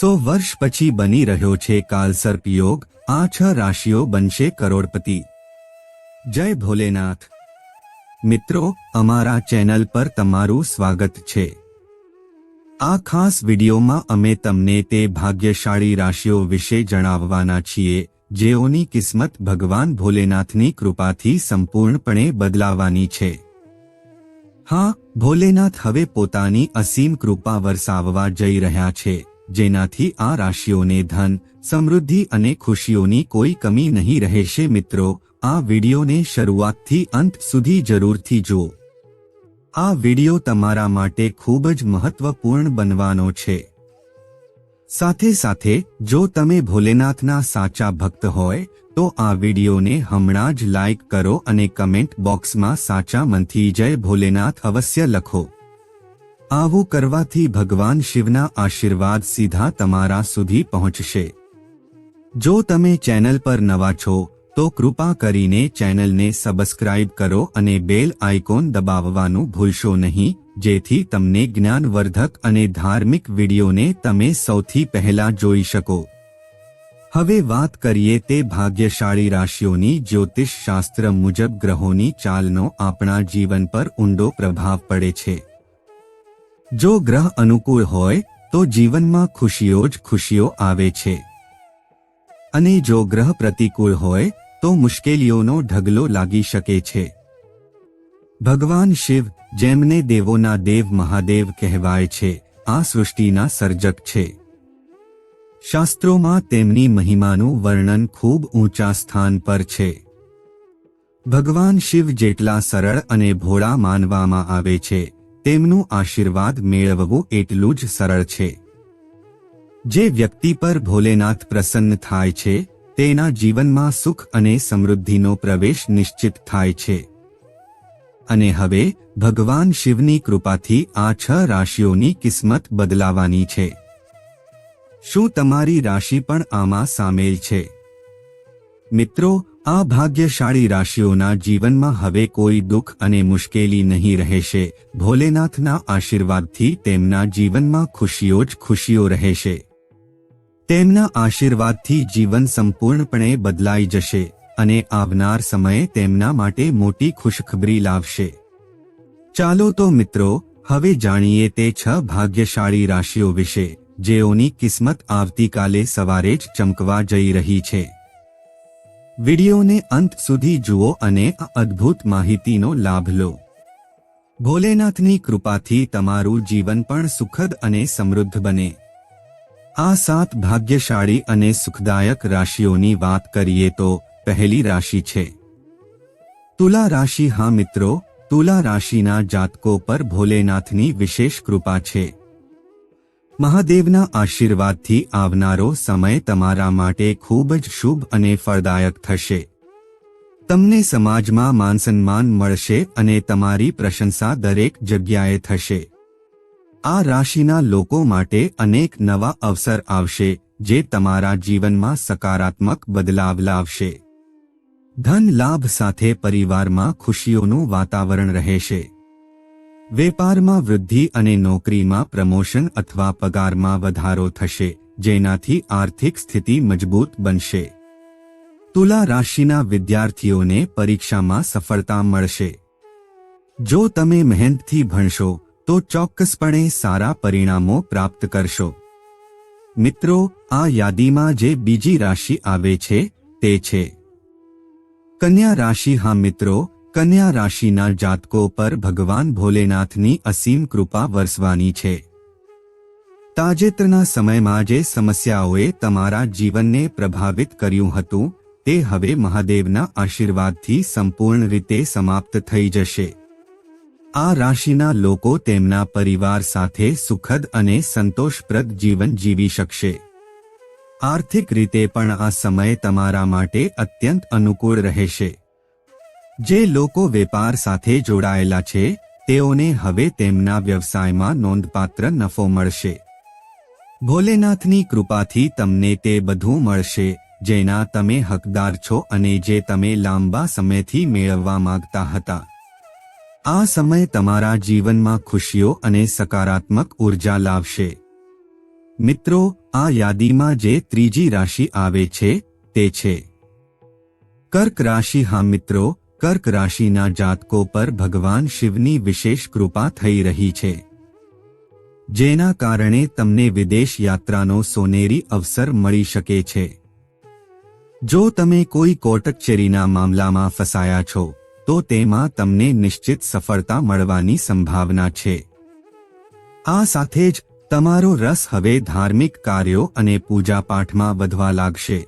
સો વર્ષ પછી બની રહ્યો છે કાલસર્પ યોગ, આ છ રાશિઓ બનશે કરોડપતિ. જય ભોલેનાથ. મિત્રો, અમારા ચેનલ પર તમારું સ્વાગત છે. આ ખાસ વિડીયોમાં અમે તમને તે ભાગ્યશાળી રાશિઓ વિશે જણાવવાના છીએ, જેઓની કિસ્મત ભગવાન ભોલેનાથની કૃપાથી સંપૂર્ણપણે બદલાવાની છે. હા, ભોલેનાથ હવે પોતાની અસીમ કૃપા વરસાવવા જઈ રહ્યા છે. જેનાથી આ રાશિઓને ધન, સમૃદ્ધિ અને ખુશીઓની કોઈ કમી નહીં રહેશે મિત્રો. આ વિડીયોને શરૂઆતથી અંત સુધી જરૂરથી જુઓ. આ વીડિયો તમારા માટે ખૂબ જ મહત્વપૂર્ણ બનવાનો છે. સાથે સાથે, જો તમે ભોલેનાથના સાચા ભક્ત હોય, તો આ વિડીયોને હમણાં જ લાઈક કરો અને કમેન્ટ બોક્સમાં સાચા મનથી જય ભોલેનાથ અવશ્ય લખો. આવું કરવાથી ભગવાન શિવના આશીર્વાદ સીધા તમારા સુધી પહોંચશે. જો તમે ચેનલ પર નવા છો, તો કૃપા કરીને ચેનલને સબસ્ક્રાઇબ કરો અને બેલ આઇકોન દબાવવાનું ભૂલશો નહીં, જેથી તમને જ્ઞાનવર્ધક અને ધાર્મિક વિડીયોને તમે સૌથી પહેલા જોઈ શકો. હવે વાત કરીએ તે ભાગ્યશાળી રાશિઓની જ્યોતિષ શાસ્ત્ર મુજબ ગ્રહોની ચાલનો આપણા જીવન પર ઊંડો પ્રભાવ પડે છે. જો ગ્રહ અનુકૂળ હોય, તો જીવનમાં ખુશીઓ જ ખુશીઓ આવે છે. અને જો ગ્રહ પ્રતિકૂળ હોય, તો મુશ્કેલીઓનો ઢગલો લાગી શકે છે. ભગવાન શિવ, જેમને દેવોના દેવ મહાદેવ કહેવાય છે, આ સૃષ્ટિના સર્જક છે. શાસ્ત્રોમાં તેમની મહિમાનું વર્ણન ખૂબ ઊંચા સ્થાન પર છે. ભગવાન શિવ જેટલા સરળ અને ભોળા માનવામાં આવે છે તેમનું આશીર્વાદ મેળવવું એટલું જ સરળ છે. જે વ્યક્તિ પર ભોલેનાથ પ્રસન્ન થાય છે, તેના જીવનમાં સુખ અને સમૃદ્ધિનો પ્રવેશ નિશ્ચિત થાય છે. અને હવે, ભગવાન શિવની કૃપાથી આ છ રાશિઓની કિસ્મત બદલાવાની છે. શું તમારી રાશિ પણ આમાં સામેલ છે? મિત્રો, આ ભાગ્યશાળી રાશિઓના જીવનમાં હવે કોઈ દુઃખ અને મુશ્કેલી નહીં રહેશે. ભોલેનાથના આશીર્વાદથી તેમના જીવનમાં ખુશીઓ જ ખુશીઓ રહેશે. તેમના આશીર્વાદથી જીવન સંપૂર્ણપણે બદલાઈ જશે અને આવનાર સમયે તેમના માટે મોટી ખુશખબરી લાવશે. ચાલો તો મિત્રો, હવે જાણીએ તે છ ભાગ્યશાળી રાશિઓ વિશે, જેઓની કિસ્મત આવતીકાલે સવારે જ ચમકવા જઈ રહી છે. વિડિયોને અંત સુધી જુઓ અને આ અદ્ભુત માહિતીનો લાભ લો. ભોલેનાથની કૃપાથી તમારું જીવન પણ સુખદ અને સમૃદ્ધ બને. આ સાત ભાગ્યશાળી અને સુખદાયક રાશિઓની વાત કરીએ તો પહેલી રાશિ છે. તુલા રાશિ, હા મિત્રો, તુલા રાશિના જાતકો પર ભોલેનાથની વિશેષ કૃપા છે. મહાદેવના આશીર્વાદથી આવનારો સમય તમારા માટે ખૂબ જ શુભ અને ફળદાયક થશે. તમને સમાજમાં માનસન્માન મળશે અને તમારી પ્રશંસા દરેક જગ્યાએ થશે. આ રાશિના લોકો માટે અનેક નવા અવસર આવશે, જે તમારા જીવનમાં સકારાત્મક બદલાવ લાવશે. ધન લાભ સાથે પરિવારમાં ખુશીઓનું વાતાવરણ રહેશે. વેપારમાં વૃદ્ધિ અને નોકરીમાં પ્રમોશન અથવા પગારમાં વધારો થશે, જેનાથી આર્થિક સ્થિતિ મજબૂત બનશે. તુલા રાશિના વિદ્યાર્થીઓને પરીક્ષામાં સફળતા મળશે. જો તમે મહેનતથી ભણશો, તો ચોક્કસપણે સારા પરિણામો પ્રાપ્ત કરશો. મિત્રો, આ યાદીમાં જે બીજી રાશિ આવે છે, તે છે. કન્યા રાશિ હા મિત્રો કન્યા રાશિના જાતકો પર ભગવાન ભોલેનાથની અસીમ કૃપા વરસવાની છે. તાજેતરના સમયમાં જે સમસ્યાઓએ તમારા જીવનને પ્રભાવિત કર્યું હતું, તે હવે મહાદેવના આશીર્વાદથી સંપૂર્ણ રીતે સમાપ્ત થઈ જશે. આ રાશિના લોકો તેમના પરિવાર સાથે સુખદ અને સંતોષપ્રદ જીવન જીવી શકશે. આર્થિક રીતે પણ આ સમય તમારા માટે અત્યંત અનુકૂળ રહેશે. જે લોકો વેપાર સાથે જોડાયેલા છે, તેઓને હવે તેમના વ્યવસાયમાં નોંધપાત્ર નફો મળશે. ભોલેનાથની કૃપાથી તમને તે બધું મળશે, જેના તમે હકદાર છો અને જે તમે લાંબા સમયથી મેળવવા માંગતા હતા. આ સમય તમારા જીવનમાં ખુશીઓ અને સકારાત્મક ઊર્જા લાવશે. મિત્રો, આ યાદીમાં જે ત્રીજી રાશિ આવે છે, તે છે. કર્ક રાશિ હા મિત્રો કર્ક રાશિના જાતકો પર ભગવાન શિવની વિશેષ કૃપા થઈ રહી છે. જેના કારણે તમને વિદેશ યાત્રાનો સોનેરી અવસર મળી શકે છે. જો તમે કોઈ કોટકચેરીના મામલામાં ફસાયા છો, તો તેમાં તમને નિશ્ચિત સફળતા મળવાની સંભાવના છે. આ સાથે જ તમારો રસ હવે ધાર્મિક કાર્યો અને પૂજાપાઠમાં વધવા લાગશે.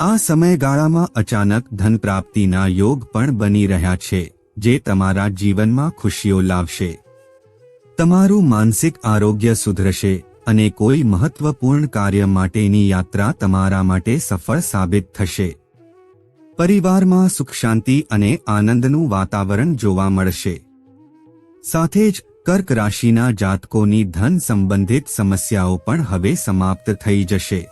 આ સમયગાળામાં અચાનક ધન પ્રાપ્તિના યોગ પણ બની રહ્યા છે, જે તમારા જીવનમાં ખુશીઓ લાવશે. તમારું માનસિક આરોગ્ય સુધરશે અને કોઈ મહત્વપૂર્ણ કાર્ય માટેની યાત્રા તમારા માટે સફળ સાબિત થશે. પરિવારમાં સુખ શાંતિ અને આનંદનું વાતાવરણ જોવા મળશે. સાથે જ કર્ક રાશિના જાતકોની ધન સંબંધિત સમસ્યાઓ પણ હવે સમાપ્ત થઈ જશે.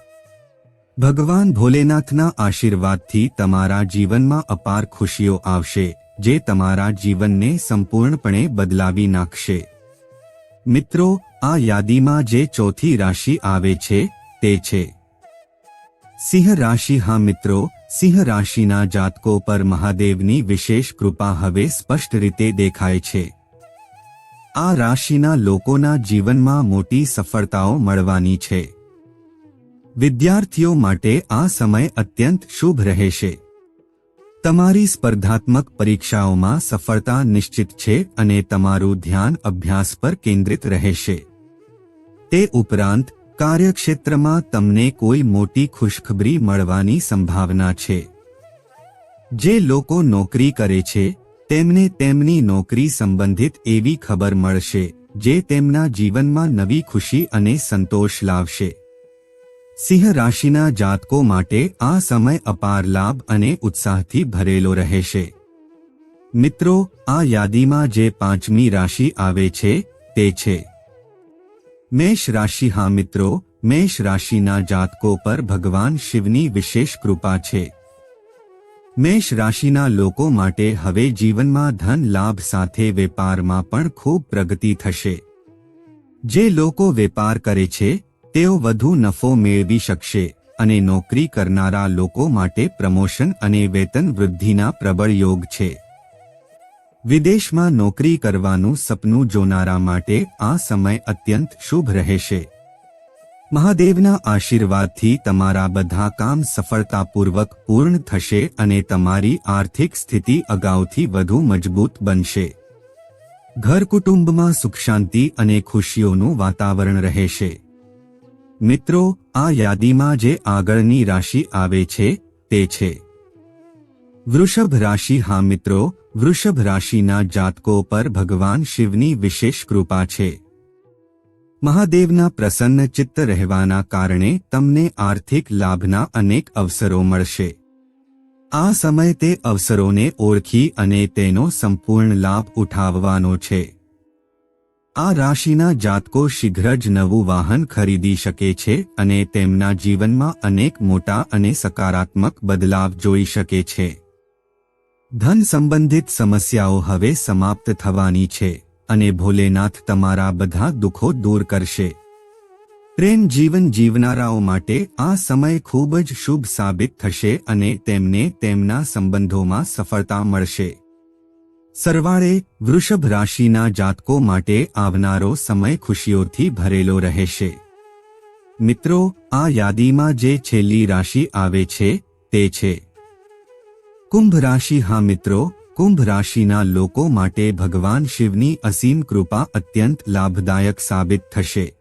ભગવાન ભોલેનાથના આશીર્વાદથી તમારા જીવનમાં અપાર ખુશીઓ આવશે, જે તમારા જીવનને સંપૂર્ણપણે બદલાવી નાખશે. મિત્રો, આ યાદીમાં જે ચોથી રાશિ આવે છે, તે છે. સિંહ રાશિ, હા મિત્રો, સિંહ રાશિના જાતકો પર મહાદેવની વિશેષ કૃપા હવે સ્પષ્ટ રીતે દેખાય છે. આ રાશિના લોકોના જીવનમાં મોટી સફળતાઓ મળવાની છે. વિદ્યાર્થીઓ માટે આ સમય અત્યંત શુભ રહેશે. તમારી સ્પર્ધાત્મક પરીક્ષાઓમાં સફળતા નિશ્ચિત છે અને તમારું ધ્યાન અભ્યાસ પર કેન્દ્રિત રહેશે. તે ઉપરાંત, કાર્યક્ષેત્રમાં તમને કોઈ મોટી ખુશખબરી મળવાની સંભાવના છે. જે લોકો નોકરી કરે છે, તેમને તેમની નોકરી સંબંધિત એવી ખબર મળશે, જે તેમના જીવનમાં નવી ખુશી અને સંતોષ લાવશે. સિંહ રાશિના જાતકો માટે આ સમય અપાર લાભ અને ઉત્સાહથી ભરેલો રહેશે. મિત્રો, આ યાદીમાં જે પાંચમી રાશિ આવે છે, તે છે. મેષ રાશિ, હા મિત્રો, મેષ રાશિના જાતકો પર ભગવાન શિવની વિશેષ કૃપા છે. મેષ રાશિના લોકો માટે હવે જીવનમાં ધન લાભ સાથે વેપારમાં પણ ખૂબ પ્રગતિ થશે. જે લોકો વેપાર કરે છે તેઓ વધુ નફો મેળવી શકશે અને નોકરી કરનારા લોકો માટે પ્રમોશન અને વેતન વૃદ્ધિના પ્રબળ યોગ છે. વિદેશમાં નોકરી કરવાનું સપનું જોનારા માટે આ સમય અત્યંત શુભ રહેશે. મહાદેવના આશીર્વાદથી તમારા બધા કામ સફળતાપૂર્વક પૂર્ણ થશે અને તમારી આર્થિક સ્થિતિ અગાઉથી વધુ મજબૂત બનશે. ઘર કુટુંબમાં સુખ શાંતિ અને ખુશીઓનું વાતાવરણ રહેશે. મિત્રો, આ યાદીમાં જે આગળની રાશિ આવે છે, તે છે. વૃષભ રાશિ, હા મિત્રો, વૃષભ રાશિના જાતકો પર ભગવાન શિવની વિશેષ કૃપા છે. મહાદેવના પ્રસન્ન ચિત્ત રહેવાના કારણે તમને આર્થિક લાભના અનેક અવસરો મળશે. આ સમય તે અવસરોને ઓળખી અને તેનો સંપૂર્ણ લાભ ઉઠાવવાનો છે. આ રાશિના જાતકો શીઘ્ર જ નવું વાહન ખરીદી શકે છે અને તેમના જીવનમાં અનેક મોટા અને સકારાત્મક બદલાવ જોઈ શકે છે. ધન સંબંધિત સમસ્યાઓ હવે સમાપ્ત થવાની છે અને ભોલેનાથ તમારા બધા દુઃખો દૂર કરશે. પ્રેમ જીવન જીવનારાઓ માટે આ સમય ખૂબ જ શુભ સાબિત થશે અને તેમને તેમના સંબંધોમાં સફળતા મળશે. સરવાળે વૃષભ રાશિના જાતકો માટે આવનારો સમય ખુશીઓથી ભરેલો રહેશે. મિત્રો, આ યાદીમાં જે છેલ્લી રાશિ આવે છે, તે છે. કુંભ રાશિ હા મિત્રો, કુંભ રાશિના લોકો માટે ભગવાન શિવની અસીમ કૃપા અત્યંત લાભદાયક સાબિત થશે.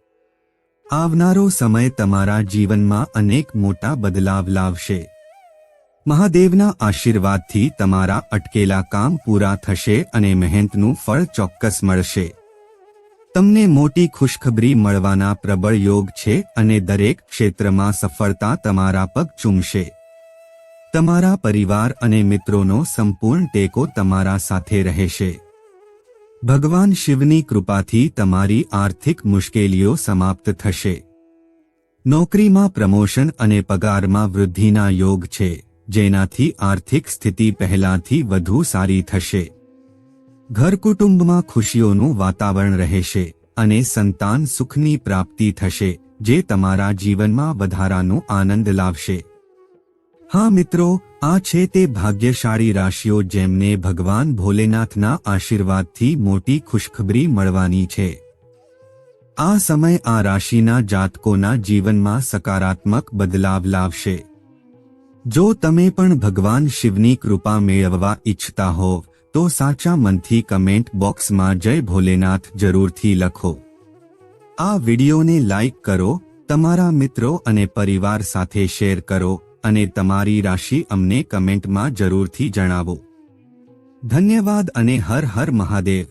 આવનારો સમય તમારા જીવનમાં અનેક મોટા બદલાવ લાવશે. મહાદેવના આશીર્વાદથી તમારા અટકેલા કામ પૂરા થશે અને મહેનતનું ફળ ચોક્કસ મળશે. તમને મોટી ખુશખબરી મળવાના પ્રબળ યોગ છે અને દરેક ક્ષેત્રમાં સફળતા તમારા પગ ચૂમશે. તમારા પરિવાર અને મિત્રોનો સંપૂર્ણ ટેકો તમારા સાથે રહેશે. ભગવાન શિવની કૃપાથી તમારી આર્થિક મુશ્કેલીઓ સમાપ્ત થશે. નોકરીમાં પ્રમોશન અને પગારમાં વૃદ્ધિના યોગ છે. જેનાથી આર્થિક સ્થિતિ પહેલાથી વધુ સારી થશે. ઘર કુટુંબમાં ખુશીઓનું વાતાવરણ રહેશે અને સંતાન સુખની પ્રાપ્તિ થશે, જે તમારા જીવનમાં વધારાનો આનંદ લાવશે. હા મિત્રો, આ છે તે ભાગ્યશાળી રાશિઓ જેમને ભગવાન ભોલેનાથના આશીર્વાદથી મોટી ખુશખબરી મળવાની છે. આ સમય આ રાશિના જાતકોના જીવનમાં સકારાત્મક બદલાવ લાવશે. જો તમે પણ ભગવાન શિવની કૃપા મેળવવા ઈચ્છતા હોવ તો સાચા મનથી કમેન્ટ બોક્સમાં જય ભોલેનાથ જરૂરથી લખો. આ વિડિયોને લાઇક કરો, તમારા મિત્રો અને પરિવાર સાથે શેર કરો અને તમારી રાશિ અમને કમેન્ટમાં જરૂરથી જણાવો. ધન્યવાદ અને હર હર મહાદેવ.